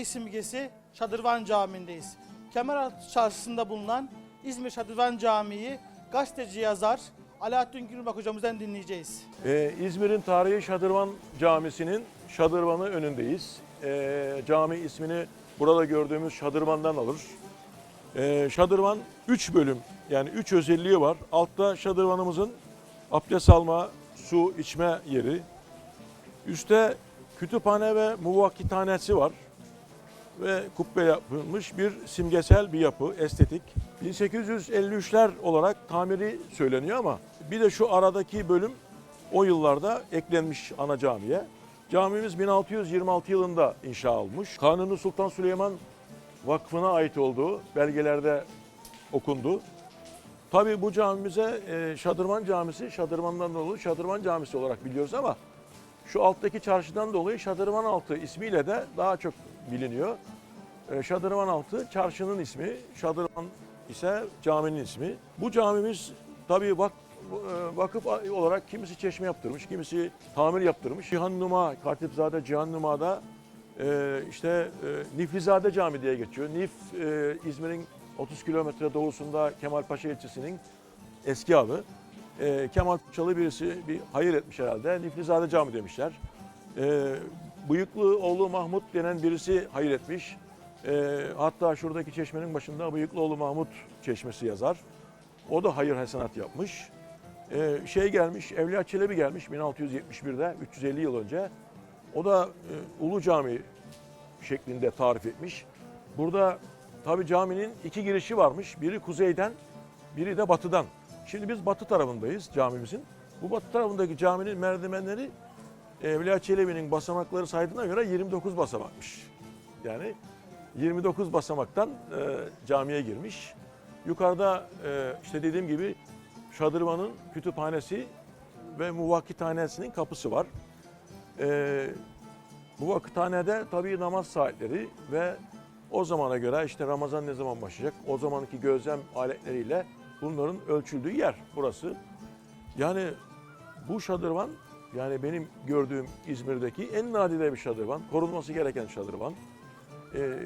tarihi simgesi Şadırvan Camii'ndeyiz. Kemeraltı Çarşısı'nda bulunan İzmir Şadırvan Camii gazeteci yazar Alaaddin Gülbak hocamızdan dinleyeceğiz. Ee, İzmir'in tarihi Şadırvan Camisi'nin Şadırvanı önündeyiz. Ee, cami ismini burada gördüğümüz Şadırvan'dan alır. Ee, Şadırvan 3 bölüm yani 3 özelliği var. Altta Şadırvanımızın abdest alma, su içme yeri. Üste kütüphane ve muvakkithanesi var. Ve kubbe yapılmış bir simgesel bir yapı, estetik. 1853'ler olarak tamiri söyleniyor ama bir de şu aradaki bölüm o yıllarda eklenmiş ana camiye. Camimiz 1626 yılında inşa olmuş. Kanuni Sultan Süleyman Vakfı'na ait olduğu belgelerde okundu. Tabii bu camimize e, Şadırvan Camisi, Şadırvan'dan dolayı Şadırvan Camisi olarak biliyoruz ama şu alttaki çarşıdan dolayı Şadırvan Altı ismiyle de daha çok biliniyor. E, Şadırvan Altı çarşının ismi, Şadırvan ise caminin ismi. Bu camimiz tabii vak, e, vakıf olarak kimisi çeşme yaptırmış, kimisi tamir yaptırmış. Cihan Numa, Katipzade Cihan Numa'da e, işte e, Niflizade Cami diye geçiyor. Nif e, İzmir'in 30 kilometre doğusunda Kemalpaşa ilçesinin eski adı. E, Kemal Paşalı birisi bir hayır etmiş herhalde. Niflizade Cami demişler. E, Bıyıklı oğlu Mahmut denen birisi hayır etmiş. E, hatta şuradaki çeşmenin başında Bıyıklıoğlu Mahmut çeşmesi yazar. O da hayır hasenat yapmış. E, şey gelmiş, Evliya Çelebi gelmiş 1671'de, 350 yıl önce. O da e, Ulu Cami şeklinde tarif etmiş. Burada tabi caminin iki girişi varmış. Biri kuzeyden, biri de batıdan. Şimdi biz batı tarafındayız camimizin. Bu batı tarafındaki caminin merdivenleri Evliya Çelebi'nin basamakları saydığına göre 29 basamakmış. Yani 29 basamaktan e, camiye girmiş. Yukarıda e, işte dediğim gibi Şadırvan'ın kütüphanesi ve muvakkithanesinin kapısı var. E, bu vakithanede tabii namaz saatleri ve o zamana göre işte Ramazan ne zaman başlayacak o zamanki gözlem aletleriyle bunların ölçüldüğü yer burası. Yani bu şadırvan yani benim gördüğüm İzmir'deki en nadide bir şadırvan, korunması gereken şadırvan. Ee,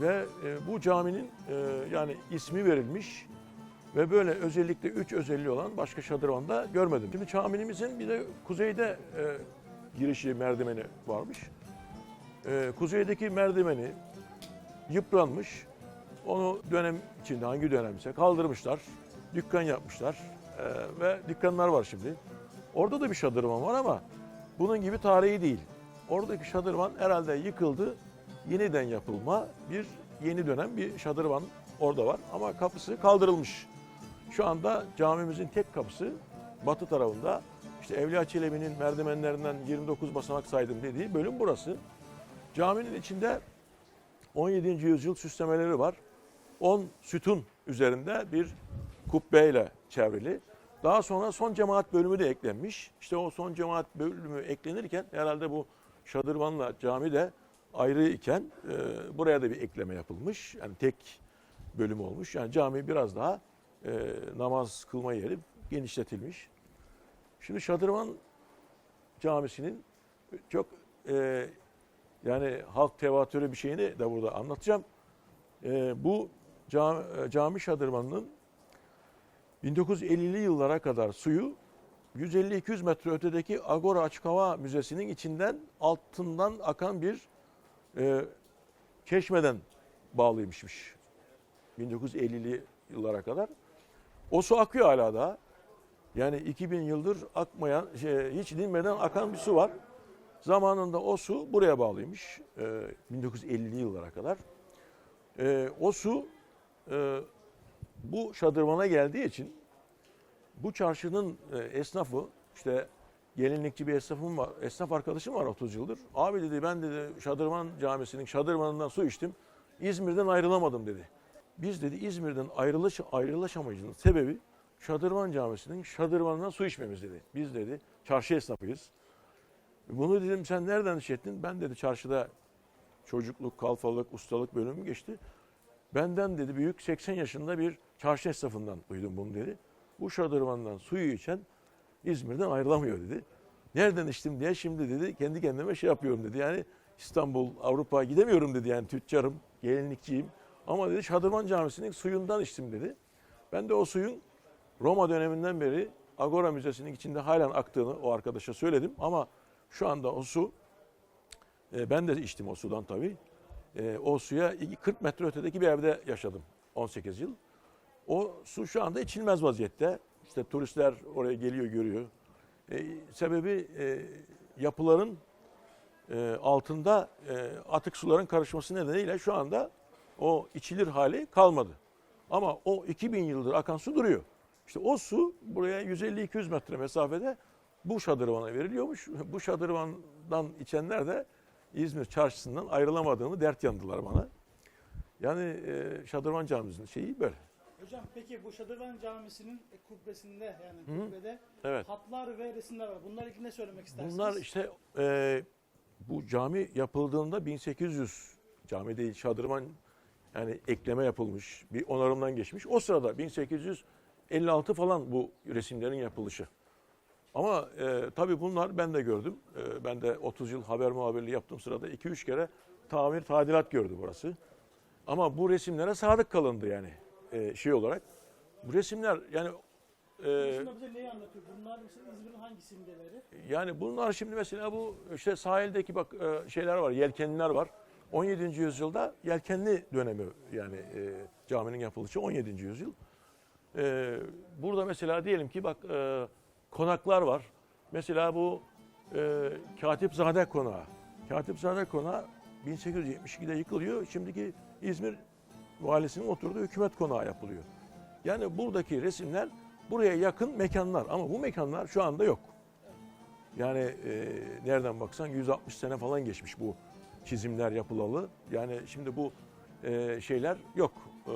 ve e, bu caminin e, yani ismi verilmiş ve böyle özellikle üç özelliği olan başka şadırvanda görmedim. Şimdi camimizin bir de kuzeyde e, girişi merdiveni varmış. E, kuzeydeki merdiveni yıpranmış. Onu dönem içinde hangi dönemse kaldırmışlar. Dükkan yapmışlar. E, ve dükkanlar var şimdi. Orada da bir şadırvan var ama bunun gibi tarihi değil. Oradaki şadırvan herhalde yıkıldı. Yeniden yapılma bir yeni dönem bir şadırvan orada var ama kapısı kaldırılmış. Şu anda camimizin tek kapısı batı tarafında. İşte Evliya Çelebi'nin merdivenlerinden 29 basamak saydım dediği bölüm burası. Caminin içinde 17. yüzyıl süslemeleri var. 10 sütun üzerinde bir kubbeyle çevrili. Daha sonra son cemaat bölümü de eklenmiş. İşte o son cemaat bölümü eklenirken herhalde bu Şadırvan'la cami de ayrı iken e, buraya da bir ekleme yapılmış. Yani tek bölüm olmuş. Yani cami biraz daha e, namaz kılma yeri genişletilmiş. Şimdi Şadırvan Camisi'nin çok e, yani halk tevatürü bir şeyini de burada anlatacağım. E, bu cami, cami Şadırvanı'nın 1950'li yıllara kadar suyu 150-200 metre ötedeki Agora Açık Hava Müzesi'nin içinden altından akan bir e, çeşmeden bağlıymışmış. 1950'li yıllara kadar. O su akıyor hala da. Yani 2000 yıldır akmayan, şey, hiç dinmeden akan bir su var. Zamanında o su buraya bağlıymış. E, 1950'li yıllara kadar. E, o su e, bu şadırvana geldiği için bu çarşının e, esnafı işte gelinlikçi bir esnafım var, esnaf arkadaşım var 30 yıldır. Abi dedi ben dedi Şadırvan Camisi'nin şadırvanından su içtim. İzmir'den ayrılamadım dedi. Biz dedi İzmir'den ayrılış ayrılaşamayacağının sebebi Şadırvan Camisi'nin şadırvanından su içmemiz dedi. Biz dedi çarşı esnafıyız. Bunu dedim sen nereden işlettin? Ben dedi çarşıda çocukluk, kalfalık, ustalık bölümü geçti. Benden dedi büyük 80 yaşında bir çarşı esnafından duydum bunu dedi. Bu şadırvandan suyu içen İzmir'den ayrılamıyor dedi. Nereden içtim diye şimdi dedi kendi kendime şey yapıyorum dedi. Yani İstanbul, Avrupa gidemiyorum dedi yani tüccarım, gelinlikçiyim. Ama dedi Şadırvan Camisi'nin suyundan içtim dedi. Ben de o suyun Roma döneminden beri Agora Müzesi'nin içinde halen aktığını o arkadaşa söyledim. Ama şu anda o su, e, ben de içtim o sudan tabii. E, o suya 40 metre ötedeki bir evde yaşadım 18 yıl. O su şu anda içilmez vaziyette. İşte turistler oraya geliyor görüyor. E, sebebi e, yapıların e, altında e, atık suların karışması nedeniyle şu anda o içilir hali kalmadı. Ama o 2000 yıldır akan su duruyor. İşte o su buraya 150-200 metre mesafede bu şadırvana veriliyormuş. Bu şadırvandan içenler de İzmir çarşısından ayrılamadığını dert yandılar bana. Yani e, Şadırvan Camisi'nin şeyi böyle. Hocam peki bu Şadırvan Camisi'nin kubbesinde yani Hı. kubbede Evet. hatlar ve resimler var. Bunlar ilgili ne söylemek istersiniz? Bunlar işte e, bu cami yapıldığında 1800 cami değil şadırvan yani ekleme yapılmış bir onarımdan geçmiş. O sırada 1856 falan bu resimlerin yapılışı. Ama e, tabii bunlar ben de gördüm. E, ben de 30 yıl haber muhabirliği yaptığım sırada 2-3 kere tamir tadilat gördü burası. Ama bu resimlere sadık kalındı yani e, şey olarak. Bu resimler yani e, bize neyi anlatıyor? Bunlar mesela İzmir'in hangi simgeleri? yani bunlar şimdi mesela bu işte sahildeki bak e, şeyler var, yelkenliler var. 17. yüzyılda yelkenli dönemi yani e, caminin yapılışı 17. yüzyıl. E, burada mesela diyelim ki bak e, konaklar var. Mesela bu e, Katipzade Konağı. Katipzade Konağı 1872'de yıkılıyor. Şimdiki İzmir valisinin oturduğu hükümet konağı yapılıyor. Yani buradaki resimler buraya yakın mekanlar ama bu mekanlar şu anda yok. Yani e, nereden baksan 160 sene falan geçmiş bu çizimler yapılalı. Yani şimdi bu e, şeyler yok. E,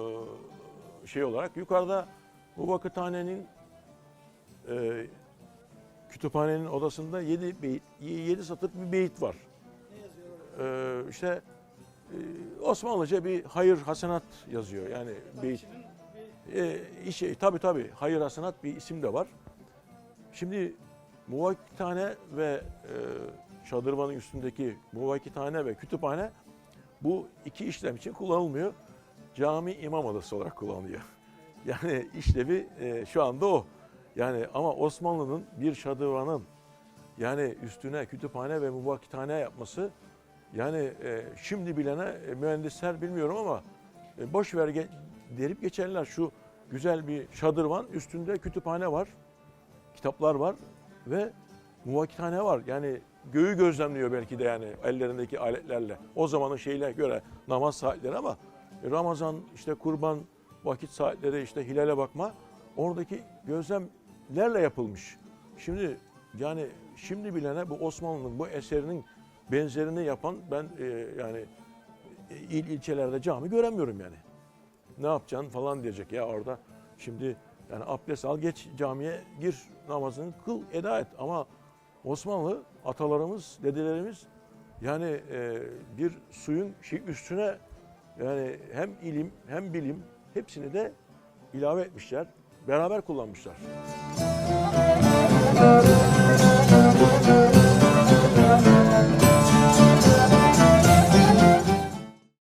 şey olarak yukarıda bu vakıthanenin e, kütüphanenin odasında 7 beyit, 7 satır bir beyit var. Ne yazıyor orada? E, işte e, Osmanlıca bir hayır hasenat yazıyor. Yani beyit Kişinin bir e, işe tabii tabii hayır hasenat bir isim de var. Şimdi muvakkitane ve e, şadırvanın üstündeki muvakkitane ve kütüphane bu iki işlem için kullanılmıyor. Cami imam odası olarak kullanılıyor. Yani işlevi e, şu anda o. Yani ama Osmanlı'nın bir şadırvanın yani üstüne kütüphane ve muvakkitane yapması yani e, şimdi bilene e, mühendisler bilmiyorum ama e, boş ver ge- derip geçerler. Şu güzel bir şadırvan üstünde kütüphane var, kitaplar var ve muvakkithane var. Yani göğü gözlemliyor belki de yani ellerindeki aletlerle. O zamanın şeyine göre namaz saatleri ama Ramazan, işte kurban vakit saatleri, işte hilale bakma oradaki gözlemlerle yapılmış. Şimdi yani şimdi bilene bu Osmanlı'nın bu eserinin benzerini yapan ben e, yani e, il ilçelerde cami göremiyorum yani. Ne yapacaksın falan diyecek ya orada. Şimdi yani abdest al geç camiye gir namazını kıl eda et ama Osmanlı atalarımız dedelerimiz yani e, bir suyun şey üstüne yani hem ilim hem bilim hepsini de ilave etmişler beraber kullanmışlar. Müzik